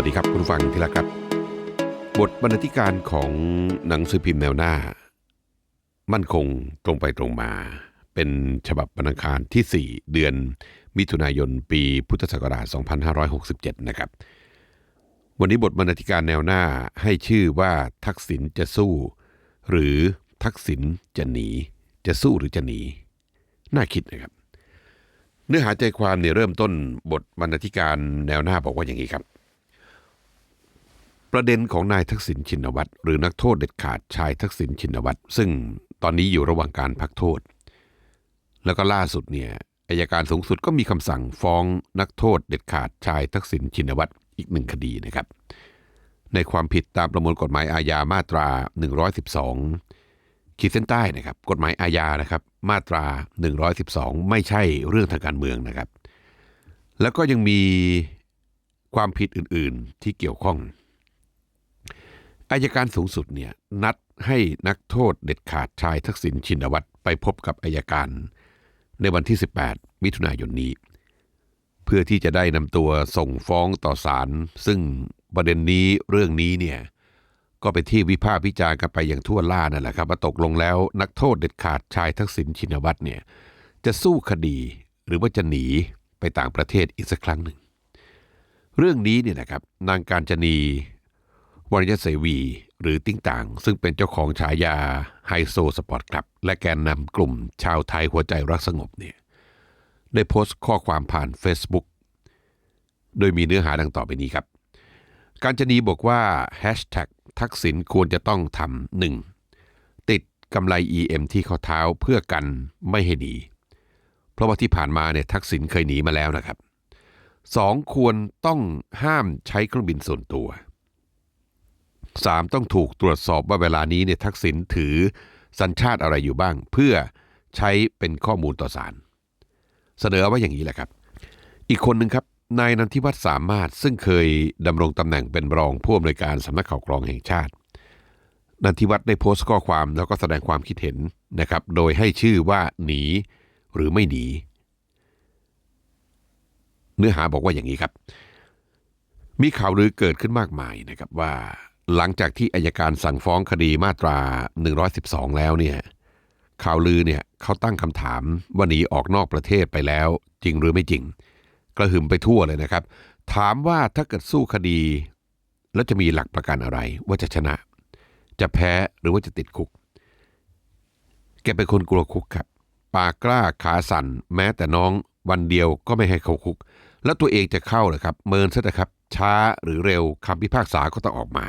วัสดีครับคุณฟังที่รักครับ บทบรรณาธิการของหนังสือพิมพ์แนวหน้า มั่นคงตรงไปตรงมา เป็นฉบับวันอังคารที่ 4 เดือนมิถุนายนปีพุทธศักราช 2567 นะครับ วันนี้บทบรรณาธิการแนวหน้าให้ชื่อว่าทักษิณจะสู้ หรือทักษิณจะหนี จะสู้หรือจะหนี น่าคิดนะครับ เนื้อหาใจความเนี่ยเริ่มต้นบทบรรณาธิการแนวหน้าบอกว่าอย่างนี้ครับ ประเด็นของนายทักษิณชินวัตรหรือนักโทษเด็ดขาดชายทักษิณชินวัตรซึ่งตอนนี้อยู่ระหว่างการพักโทษ แล้วก็ล่าสุดเนี่ยอายการสูงสุดก็มีคำสั่งฟ้องนักโทษเด็ดขาดชายทักษิณชินวัตรอีกหนึ่งคดีนะครับ ในความผิดตามประมวลกฎหมายอาญามาตรา 112ขีดเส้นใต้นะครับ กฎหมายอาญานะครับ มาตรา 112 ไม่ใช่เรื่องทางการเมืองนะครับ แล้วก็ยังมีความผิดอื่นๆที่เกี่ยวข้อง อายการสูงสุดเนี่ยนัดให้นักโทษเด็ดขาดชายทักษิณชินวัตรไปพบกับอายการ ในวันที่ 18 มิถุนายนนี้ เพื่อที่จะได้นำตัวส่งฟ้องต่อศาลซึ่งประเด็นนี้เรื่องนี้เนี่ยก็เป็นที่วิพากษ์วิจารณ์กันไปอย่างทั่วล่านั่นแหละครับว่าตกลงแล้วนักโทษเด็ดขาดชายทักษิณชินวัตรเนี่ยจะสู้คดีหรือว่าจะหนีไปต่างประเทศอีกสักครั้งหนึ่ง เรื่องนี้เนี่ยนะครับนางการจนี วรยเสวี หรือติ้งต่าง ซึ่งเป็นเจ้าของฉายาไฮโซสปอร์ตคลับ และแกนนำกลุ่มชาวไทยหัวใจรักสงบเนี่ยได้โพสต์ข้อความผ่าน Facebook โดยมีเนื้อหาดังต่อไปนี้ครับ การจนีบอกว่า Hashtag ทักษิณควรจะต้องทำหนึ่งติดกำไร EM ที่ข้อเท้าเพื่อกันไม่ให้หนีเพราะว่าที่ผ่านมาเนี่ยทักษิณเคยหนีมาแล้วนะครับสองควรต้องห้ามใช้เครื่องบินส่วนตัวามต้องถูกตรวจสอบว่าเวลานี้เนี่ยทักษิณถือสัญชาติอะไรอยู่บ้าง เพื่อใช้เป็นข้อมูลต่อศาลเสนอไว้อย่างนี้แหละครับ อีกคนหนึ่งครับนายนันทิวัฒน์สามารถซึ่งเคยดำรงตำแหน่งเป็นรองผู้อำนวยการสำนักข่าวกรองแห่งชาตินันทิวัฒน์ได้โพสต์ข้อความแล้วก็แสดงความคิดเห็นนะครับ โดยให้ชื่อว่าหนีหรือไม่หนี เนื้อหาบอกว่าอย่างนี้ครับ มีข่าวลือเกิดขึ้นมากมายนะครับว่า หลังจากที่อายการสั่งฟ้องคดีมาตรา 112 แล้วเนี่ยข่าวลือเนี่ยเขาตั้งคำถามว่าหนีออกนอกประเทศไปแล้ว จริงหรือไม่จริง กระหึ่มไปทั่วเลยนะครับ ถามว่าถ้าเกิดสู้คดี แล้วจะมีหลักประกันอะไร ว่าจะชนะ จะแพ้หรือว่าจะติดคุก แกเป็นคนกลัวคุกครับ ปากกล้าขาสั่น แม้แต่น้องวันเดียวก็ไม่ให้เข้าคุก แล้วตัวเองจะเข้าเหรอครับ เมินซะนะครับ ช้าหรือเร็วคำพิพากษาก็ต้องออกมา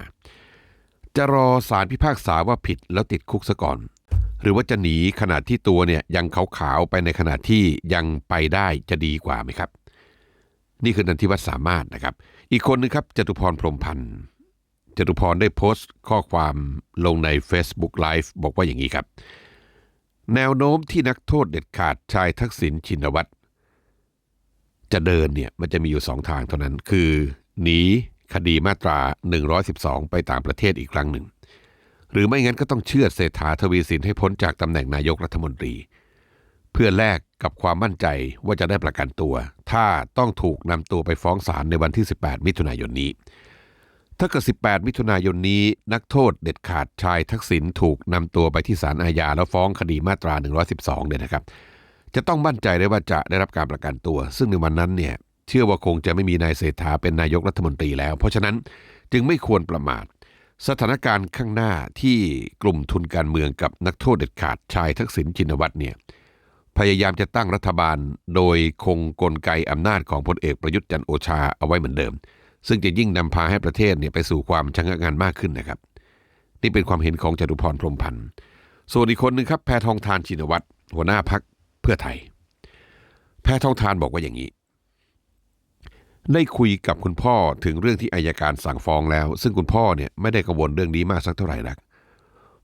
จะรอสารพิพากษาว่าผิดแล้วติดคุกซะก่อน หรือว่าจะหนีขนาดที่ตัวเนี่ยยังขาวๆไปในขณะที่ยังไปได้จะดีกว่าไหมครับ นี่คือนันทิวัฒน์สามารถนะครับ อีกคนนึงครับจตุพรพรมพันธ์จตุพรได้โพสต์ข้อความลงใน Facebook Live บอกว่าอย่างนี้ครับ แนวโน้มที่นักโทษเด็ดขาดชายทักษิณชินวัตรจะเดินเนี่ยมันจะมีอยู่สองทางเท่านั้นคือหนี คดีมาตรา 112 ไปต่างประเทศอีกครั้งหนึ่ง หรือไม่งั้นก็ต้องเชื่อเศรษฐาทวีสินให้พ้นจากตำแหน่งนายกรัฐมนตรี เพื่อแลกกับความมั่นใจว่าจะได้ประกันตัว ถ้าต้องถูกนำตัวไปฟ้องศาลในวันที่ 18 มิถุนายนนี้ ถ้าเกิด 18 มิถุนายนนี้ นักโทษเด็ดขาดชายทักษิณถูกนำตัวไปที่ศาลอาญาแล้วฟ้องคดีมาตรา 112เนี่ยนะครับจะต้องมั่นใจได้ว่าจะได้รับการประกันตัว ซึ่งในวันนั้นเนี่ย เชื่อว่าคงจะไม่มีนายเศรษฐาเป็นนายกรัฐมนตรีแล้ว เพราะฉะนั้นจึงไม่ควรประมาท สถานการณ์ข้างหน้าที่กลุ่มทุนการเมืองกับนักโทษเด็ดขาดชายทักษิณชินวัตรเนี่ยพยายามจะตั้งรัฐบาลโดยคงกลไกอำนาจของพลเอกประยุทธ์จันโอชาเอาไว้เหมือนเดิม ซึ่งจะยิ่งนำพาให้ประเทศเนี่ยไปสู่ความชะงักงันมากขึ้นนะครับ นี่เป็นความเห็นของจตุพรพรมพันธ์ส่วนอีกคนหนึ่งครับแพทองทานชินวัตรหัวหน้าพักเพื่อไทย แพทองทานบอกว่าอย่างนี้ ได้คุยกับคุณพ่อถึงเรื่องที่อายการสั่งฟ้องแล้ว ซึ่งคุณพ่อเนี่ยไม่ได้กังวลเรื่องนี้มากสักเท่าไหร่นัก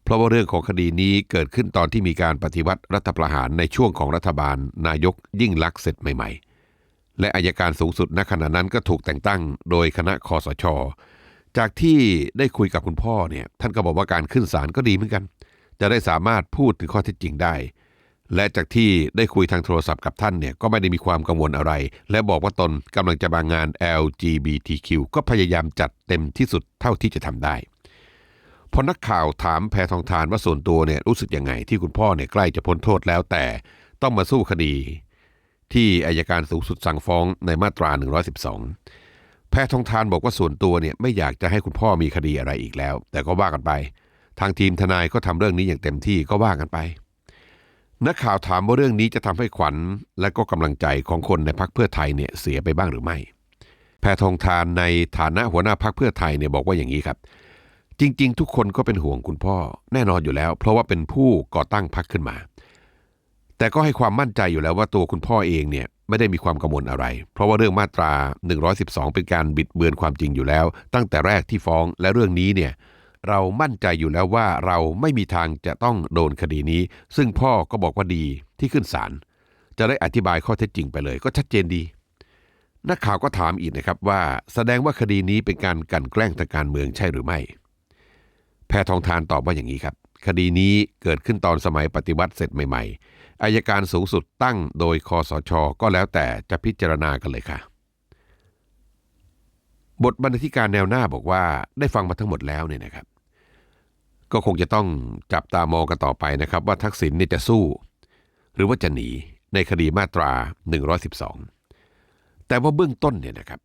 เพราะว่าเรื่องของคดีนี้เกิดขึ้นตอนที่มีการปฏิวัติรัฐประหารในช่วงของรัฐบาล นายกยิ่งลักษณ์เสร็จใหม่ ๆ และอายการสูงสุดณขณะนั้นก็ถูกแต่งตั้ง โดยคณะคอสช จากที่ได้คุยกับคุณพ่อเนี่ยท่านก็บอกว่าการขึ้นศาลก็ดีเหมือนกัน จะได้สามารถพูดถึงข้อเท็จจริงได้ และจากที่ได้คุยทางโทรศัพท์กับท่านเนี่ยก็ไม่ได้มีความกังวลอะไร และบอกว่าตนกำลังจะมางาน LGBTQ ก็พยายามจัดเต็มที่สุดเท่าที่จะทำได้พอนักข่าวถามแพทองทานว่าส่วนตัวเนี่ยรู้สึกยังไงที่คุณพ่อเนี่ยใกล้จะพ้นโทษแล้วแต่ต้องมาสู้คดี ที่อายการสูงสุดสั่งฟ้องในมาตรา 112 แพทองทานบอกว่าส่วนตัวเนี่ยไม่อยากจะให้คุณพ่อมีคดีอะไรอีกแล้ว แต่ก็ว่ากันไป ทางทีมทนายก็ทำเรื่องนี้อย่างเต็มที่ก็ว่ากันไป นักข่าวถามว่าเรื่องนี้จะทำให้ขวัญ และก็กำลังใจของคนในพักเพื่อไทยเนี่ยเสียไปบ้างหรือไม่ แพทองทานในฐานะหัวหน้าพักเพื่อไทยเนี่ยบอกว่าอย่างนี้ครับ จริง ๆ ทุกคนก็เป็นห่วงคุณพ่อแน่นอนอยู่แล้ว เพราะว่าเป็นผู้ก่อตั้งพักขึ้นมา แต่ก็ให้ความมั่นใจอยู่แล้วว่าตัวคุณพ่อเองเนี่ยไม่ได้มีความกังวลอะไร เพราะว่าเรื่องมาตรา 112 เป็นการบิดเบือนความจริงอยู่แล้ว ตั้งแต่แรกที่ฟ้องและเรื่องนี้เนี่ย เรามั่นใจอยู่แล้วว่าเราไม่มีทางจะต้องโดนคดีนี้ ซึ่งพ่อก็บอกว่าดีที่ขึ้นศาลจะได้อธิบายข้อเท็จจริงไปเลย ก็ชัดเจนดี นักข่าวก็ถามอีกนะครับว่า แสดงว่าคดีนี้เป็นการกลั่นแกล้งทางการเมืองใช่หรือไม่ แพทองทานตอบว่าอย่างนี้ครับ คดีนี้เกิดขึ้นตอนสมัยปฏิวัติเสร็จใหม่ ๆอายการสูงสุดตั้งโดยคอสชก็แล้วแต่จะพิจารณากันเลยค่ะ บทบรรณาธิการแนวหน้าบอกว่าได้ฟังมาทั้งหมดแล้วเนี่ยนะครับ ก็คงจะต้องจับตามองกันต่อไปนะครับ ว่าทักษิณเนี่ยจะสู้ หรือว่าจะหนีในคดีมาตรา 112 แต่ว่าเบื้องต้นเนี่ยนะครับ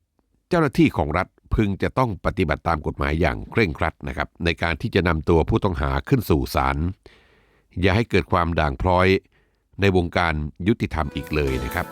เจ้าหน้าที่ของรัฐพึงจะต้องปฏิบัติตามกฎหมายอย่างเคร่งครัดนะครับ ในการที่จะนำตัวผู้ต้องหาขึ้นสู่ศาลอย่าให้เกิดความด่างพร้อยในวงการยุติธรรมอีกเลยนะครับ